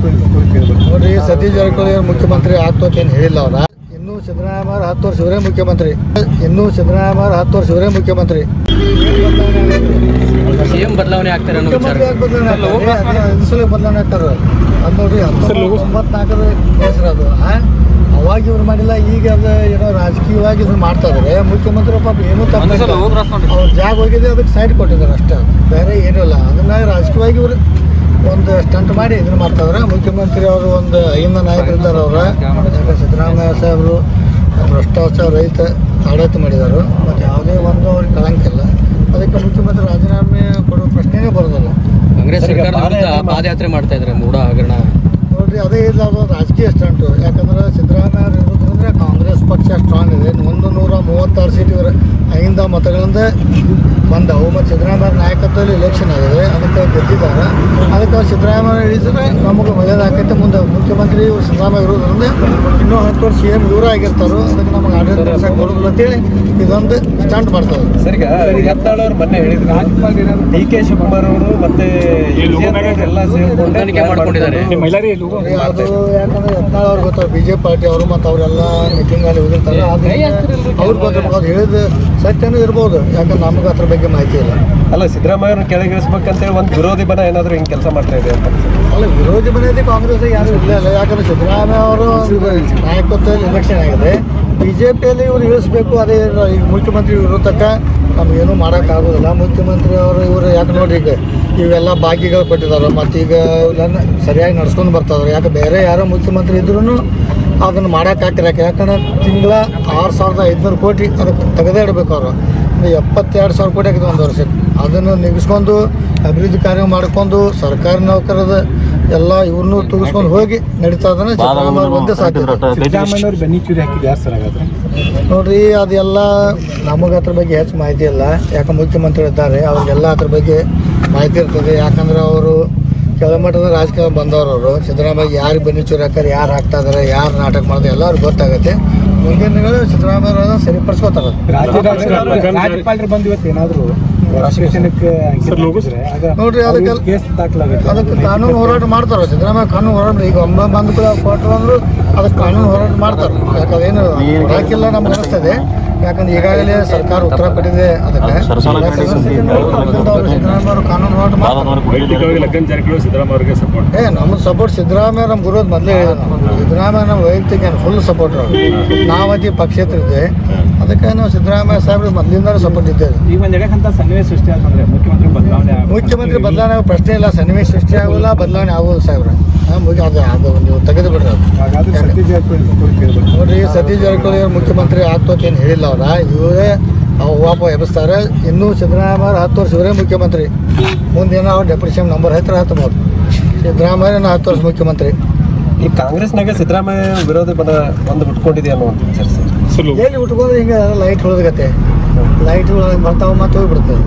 ನೋಡ್ರಿ ಸತೀಶ್ ಜಾರಕಿಹೊಳಿ ಅವ್ರು ಮುಖ್ಯಮಂತ್ರಿ ಏನು ಹೇಳಿಲ್ಲ ಅವ್ರ ಇನ್ನೂ ಸಿದ್ದರಾಮಯ್ಯ ಅವ್ರು ಹತ್ತು ವರ್ಷ ಇವರೇ ಮುಖ್ಯಮಂತ್ರಿ ಇನ್ನೂ ಸಿದ್ದರಾಮಯ್ಯ ಅವ್ರು ಹತ್ತು ವರ್ಷ ಇವರೇ ಮುಖ್ಯಮಂತ್ರಿ ಸಿಎಂ ಬದಲಾವಣೆ ಆಗ್ತಾರೆ ಬದಲಾವಣೆ? ಅದು ನೋಡ್ರಿ ಹತ್ತೊಂಬತ್ತು ತೊಂಬತ್ನಾಲ್ಕರ ಹೆಸರು ಅದು ಅವಾಗ ಇವ್ರು ಮಾಡಿಲ್ಲ ಈಗ ಅದು ಏನೋ ರಾಜಕೀಯವಾಗಿ ಇದನ್ನ ಮಾಡ್ತಾ ಇದಾರೆ ಮುಖ್ಯಮಂತ್ರಿ ಪಾಪ ಏನು ಅವ್ರ ಜಾಗ ಹೋಗಿದೆ ಅದಕ್ಕೆ ಸೈಡ್ ಕೊಟ್ಟಿದ್ದಾರೆ ಅಷ್ಟೇ ಬೇರೆ ಏನೂ ಇಲ್ಲ ಅದನ್ನ ರಾಜಕೀಯವಾಗಿ ಇವರು ಒಂದು ಸ್ಟಂಟ್ ಮಾಡಿ ಇದನ್ನ ಮಾಡ್ತಾ ಇದಾರೆ. ಮುಖ್ಯಮಂತ್ರಿ ಅವರು ಒಂದು ಐದು ನಾಯಕರಿದ್ದಾರೆ ಅವರ. ಯಾಕಂದ್ರೆ ಸಿದ್ದರಾಮಯ್ಯ ಸಾಹೇಬರು ಭ್ರಷ್ಟಾಚಾರ ರೈತ ಆಡಳಿತ ಮಾಡಿದ್ದಾರೆ. ಮತ್ತು ಯಾವುದೇ ಒಂದು ಅವ್ರಿಗೆ ಕಳಂಕ ಇಲ್ಲ. ಅದಕ್ಕೆ ಮುಖ್ಯಮಂತ್ರಿ ರಾಜೀನಾಮೆ ಕೊಡೋ ಪ್ರಶ್ನೆನೇ ಬರೋದಿಲ್ಲ. ಪಾದಯಾತ್ರೆ ಮಾಡ್ತಾ ಇದ್ದಾರೆ ಮೂಡ ಹಗರಣ. ನೋಡ್ರಿ ಅದೇ ಇಲ್ಲ ಅದು ರಾಜಕೀಯ ಸ್ಟಂಟು. ಯಾಕಂದ್ರೆ ಸಿದ್ದರಾಮಯ್ಯ ಅವರು ಇರೋದ್ರಿಂದ ಕಾಂಗ್ರೆಸ್ ಪಕ್ಷ ಸ್ಟ್ರಾಂಗ್ ಇದೆ. ಒಂದು ನೂರ ಮೂವತ್ತಾರು ಸೀಟ್ ಇವರ ಐಂದ ಮತಗಳಿಂದ ಬಂದವು ಮತ್ತು ಸಿದ್ದರಾಮಯ್ಯ ನಾಯಕತ್ವದಲ್ಲಿ ಎಲೆಕ್ಷನ್ ಆಗಿದೆ. ಅದಕ್ಕೆ ಗೆದ್ದಿದ್ದಾರೆ. ಅದಕ್ಕೆ ಅವ್ರು ಸಿದ್ದರಾಮಯ್ಯ ಇಳಿಸಿದ್ರೆ ನಮಗೆ ಒಳ್ಳೇದಾಗೈತೆ ಮುಂದೆ ಮುಖ್ಯಮಂತ್ರಿ ಇವ್ರು ಸಿದ್ದರಾಮಯ್ಯ ಇರೋದ್ರಿಂದ ಇನ್ನೂ ಹತ್ತು ವರ್ಷ ಸಿ ಎಂ ಇವರು ಆಗಿರ್ತಾರೆ ಅದಕ್ಕೆ ನಮಗೆ ಆಡಳಿತ ನಡೆಸಕ್ಕೆ ಬರೋದಿಲ್ಲ ಅಂತೇಳಿ ಇದೊಂದು ಸ್ಟ್ಯಾಂಡ್ ಮಾಡ್ತಾರೆ ಸರ್ ಈಗ ಯತ್ನಾಳ್ ಅವ್ರು ಮೊನ್ನೆ ಹೇಳಿದ್ರು. ಡಿ ಕೆ ಶಿವಕುಮಾರ್ ಅವರು ಮತ್ತೆ ಎಲ್ಲ ಸೇರ್ಕೊಂಡು ಹೊಂದಾಣಿಕೆ ಮಾಡ್ಕೊಂಡಿದ್ದಾರೆ. ಮೈಲಾರಿ ಲೋಗೋ ಅದು ಯಾಕಂದ್ರೆ ಯತ್ನಾಳ್ ಅವ್ರು ಗೊತ್ತಾರ ಬಿ ಜೆ ಪಿ ಪಾರ್ಟಿ ಅವರು ಮತ್ತು ಅವರೆಲ್ಲ ಮೀಟಿಂಗ್ ಅಲ್ಲಿ ಹೋಗಿರ್ತಾರೆ ಅವ್ರು ಗೊತ್ತಿರ್ಬೇಕು ಅವ್ರು ಹೇಳಿದ ಸತ್ಯನೂ ಇರ್ಬೋದು ಯಾಕಂದ್ರೆ ನಮ್ಗೆ ಅದ್ರ ಬಗ್ಗೆ ಮಾಹಿತಿ ಇಲ್ಲ. ಅಲ್ಲ ಸಿದ್ದರಾಮಯ್ಯ ಅವ್ರನ್ನ ಕೆಳಗಿಳಿಸ್ಬೇಕಂತೇಳಿ ಒಂದು ವಿರೋಧಿ ಬಣ ಏನಾದರೂ ಹಿಂಗೆ ಕೆಲಸ ಮಾಡ್ತಾ ಇದೆ ಅಂತ ಅಲ್ಲ ವಿರೋಧಿ ಮನೆಯಲ್ಲಿ ಕಾಂಗ್ರೆಸ್ ಯಾರು ಇಲ್ಲ ಇಲ್ಲ ಯಾಕಂದ್ರೆ ಸಿದ್ದರಾಮಯ್ಯ ಅವರು ನಾಯಕತ್ವದಲ್ಲಿ ಎಲೆಕ್ಷನ್ ಆಗಿದೆ. ಬಿ ಜೆ ಪಿಯಲ್ಲಿ ಇವ್ರು ಇಳಿಸ್ಬೇಕು, ಅದೇ ಈಗ ಮುಖ್ಯಮಂತ್ರಿ ಇರೋ ತಕ್ಕ ನಮಗೇನು ಮಾಡೋಕ್ಕಾಗೋದಿಲ್ಲ. ಮುಖ್ಯಮಂತ್ರಿ ಅವರು ಇವರು ಯಾಕೆ ನೋಡಿ ಈಗ ಇವೆಲ್ಲ ಬಾಕಿಗಳು ಕೊಟ್ಟಿದ್ದಾರೆ, ಮತ್ತು ಈಗ ಇವೆಲ್ಲ ಸರಿಯಾಗಿ ನಡ್ಸ್ಕೊಂಡು ಬರ್ತಾರೆ ಯಾಕೆ ಬೇರೆ ಯಾರೋ ಮುಖ್ಯಮಂತ್ರಿ ಇದ್ರೂ ಅದನ್ನು ಮಾಡೋಕ್ಕಾಗ್ತಿಲ್ಲ ಯಾಕಂದ್ರೆ ತಿಂಗಳ ಆರು ಸಾವಿರದ ಐದುನೂರು ಕೋಟಿ ಅದಕ್ಕೆ ತೆಗೆದೇ ಇಡಬೇಕು ಅವರು. ಎಪ್ಪತ್ತೆರಡು ಸಾವಿರ ಕೋಟಿ ಆಗಿದೆ ಒಂದು ವರ್ಷಕ್ಕೆ. ಅದನ್ನು ನಿಗಿಸ್ಕೊಂಡು ಅಭಿವೃದ್ಧಿ ಕಾರ್ಯ ಮಾಡ್ಕೊಂಡು ಸರ್ಕಾರಿ ನೌಕರದ ಎಲ್ಲ ಇವ್ರನ್ನೂ ತೂಗಿಸ್ಕೊಂಡು ಹೋಗಿ ನಡೀತಾ ಇದ್ದಾನೆ. ಸಿದ್ದರಾಮಯ್ಯ ಒಂದೇ ಸಾಧ್ಯ. ಸಿದ್ದರಾಮಯ್ಯವ್ರು ಬೆನ್ನಿ ಚೂರಿ ಹಾಕಿದ್ದು ಯಾರು ಸರ್ ಹಾಗಾದ್ರೆ? ನೋಡ್ರಿ ಅದೆಲ್ಲ ನಮಗೆ ಅದ್ರ ಬಗ್ಗೆ ಹೆಚ್ಚು ಮಾಹಿತಿ ಇಲ್ಲ. ಯಾಕೆ ಮುಖ್ಯಮಂತ್ರಿ ಇದ್ದಾರೆ ಅವ್ರಿಗೆಲ್ಲ ಅದ್ರ ಬಗ್ಗೆ ಮಾಹಿತಿ ಇರ್ತದೆ. ಯಾಕಂದ್ರೆ ಅವರು ಕೆಳಮಟ್ಟದ ರಾಜಕೀಯ ಬಂದವರು ಅವರು ಸಿದ್ದರಾಮಯ್ಯ ಯಾರು ಬೆನ್ನಿ ಚೂರಿ ಹಾಕ್ತಾರೆ ಯಾರು ಹಾಕ್ತಾ ಇದಾರೆ ಯಾರು ನಾಟಕ ಮಾಡಿದ್ರೆ ಎಲ್ಲರಿಗೂ ಅವ್ರಿಗೆ ಗೊತ್ತಾಗುತ್ತೆ. ದಿನಗಳು ಸಿದ್ದರಾಮಯ್ಯ ಸರಿಪಡಿಸ್ಕೋತಾರೆ. ರಾಜ್ಯ ರಾಜ್ಯಪಾಲರು ಬಂದು ಇವತ್ತು ಏನಾದ್ರು ನೋಡ್ರಿ ಅದಕ್ಕೆ ಅದಕ್ಕೆ ಕಾನೂನು ಹೋರಾಟ ಮಾಡ್ತಾರೆ. ಸಿದ್ದರಾಮಯ್ಯ ಕಾನೂನು ಹೋರಾಟ ಈಗ ಒಮ್ಮೆ ಬಂದ ಕೂಡ ಕೊಟ್ಟರು ಅಂದ್ರು ಅದಕ್ಕೆ ಕಾನೂನು ಹೋರಾಟ ಮಾಡ್ತಾರೆ. ಯಾಕಂದ್ರೆ ಅದೇನು ಹಾಕಿಲ್ಲ ನಮ್ಗೆ ಅನಿಸ್ತದೆ. ಯಾಕಂದ್ರೆ ಈಗಾಗಲೇ ಸರ್ಕಾರ ಉತ್ತರ ಕೊಟ್ಟಿದೆ ಅದಕ್ಕೆ. ಕಾನೂನು ಹೋರಾಟ ಸಿದ್ದರಾಮಯ್ಯ ಸಪೋರ್ಟ್ ಏ ನಮ್ಮ ಸಪೋರ್ಟ್ ಸಿದ್ದರಾಮಯ್ಯ ನಮ್ಮ ಗುರು ಮೊದಲೇ ಹೇಳಿದ್ರು ನಾವು. ಸಿದ್ದರಾಮಯ್ಯ ನಮ್ಮ ವೈಯಕ್ತಿಕ ಫುಲ್ ಸಪೋರ್ಟ್ ನಾವತಿ ಪಕ್ಷೇತರ ಇದ್ದೆ ಅದಕ್ಕೆ ನಾವು ಸಿದ್ದರಾಮಯ್ಯ ಸಾಹೇಬ್ರು ಮೊದಲಿಂದ ಸಪೋರ್ಟ್ ಇದ್ದೇವೆ. ಮುಖ್ಯಮಂತ್ರಿ ಬದಲಾವಣೆ ಮುಖ್ಯಮಂತ್ರಿ ಬದಲಾವಣೆ ಪ್ರಶ್ನೆ ಇಲ್ಲ. ಸನ್ನಿವೇಶ ಸೃಷ್ಟಿ ಆಗೋಲ್ಲ ಬದಲಾವಣೆ ಆಗೋದು ಸಾಹೇಬ್ರೆ. ಮುಗಿ ಅದು ಅದು ನೀವು ತೆಗೆದು ಬಿಡ್ರಿ ಅದು. ಹಾಗಾದ್ರೆ ಸತೀಶ್ ಜಾರಕಿಹೊಳಿ ಕುರಿತು ಮುಖ್ಯಮಂತ್ರಿ ನೋಡ್ರಿ ಸತೀಶ್ ಜಾರಕಿಹೊಳಿ ಅವ್ರು ಮುಖ್ಯಮಂತ್ರಿ ಆಗ್ತೋತೇನು ಹೇಳಿಲ್ಲ ಅವ್ರ. ಇವರೇ ವಾಪ ಎಬ್ಬಿಸ್ತಾರೆ. ಇನ್ನೂ ಸಿದ್ದರಾಮಯ್ಯ ಅವ್ರು ಹತ್ತು ವರ್ಷ ಇವರೇ ಮುಖ್ಯಮಂತ್ರಿ. ಮುಂದಿನ ಅವ್ರು ಡೆಪ್ಯೂಟಿ ಸಿ ಎಂ ನಂಬರ್ ಹತ್ತಿರ ಹತ್ತಬಹುದು ಸಿದ್ದರಾಮಯ್ಯನ ಹತ್ತು ವರ್ಷ ಮುಖ್ಯಮಂತ್ರಿ. ಈ ಕಾಂಗ್ರೆಸ್ನಾಗ ಸಿದ್ದರಾಮಯ್ಯ ವಿರೋಧ ಪದ ಒಂದು ಉಟ್ಕೊಂಡಿದೆ ಅನ್ನುವಂಥ ಸರ್ ಸರ್ ಎಲ್ಲಿ ಉಟ್ಕೊಂಡ್ರೆ ಹಿಂಗೆ ಲೈಟ್ ಉಳಿದಗತ್ತೆ. ಲೈಟ್ ಬರ್ತಾವ ಮತ್ತೆ ಹೋಗ್ಬಿಡ್ತದೆ.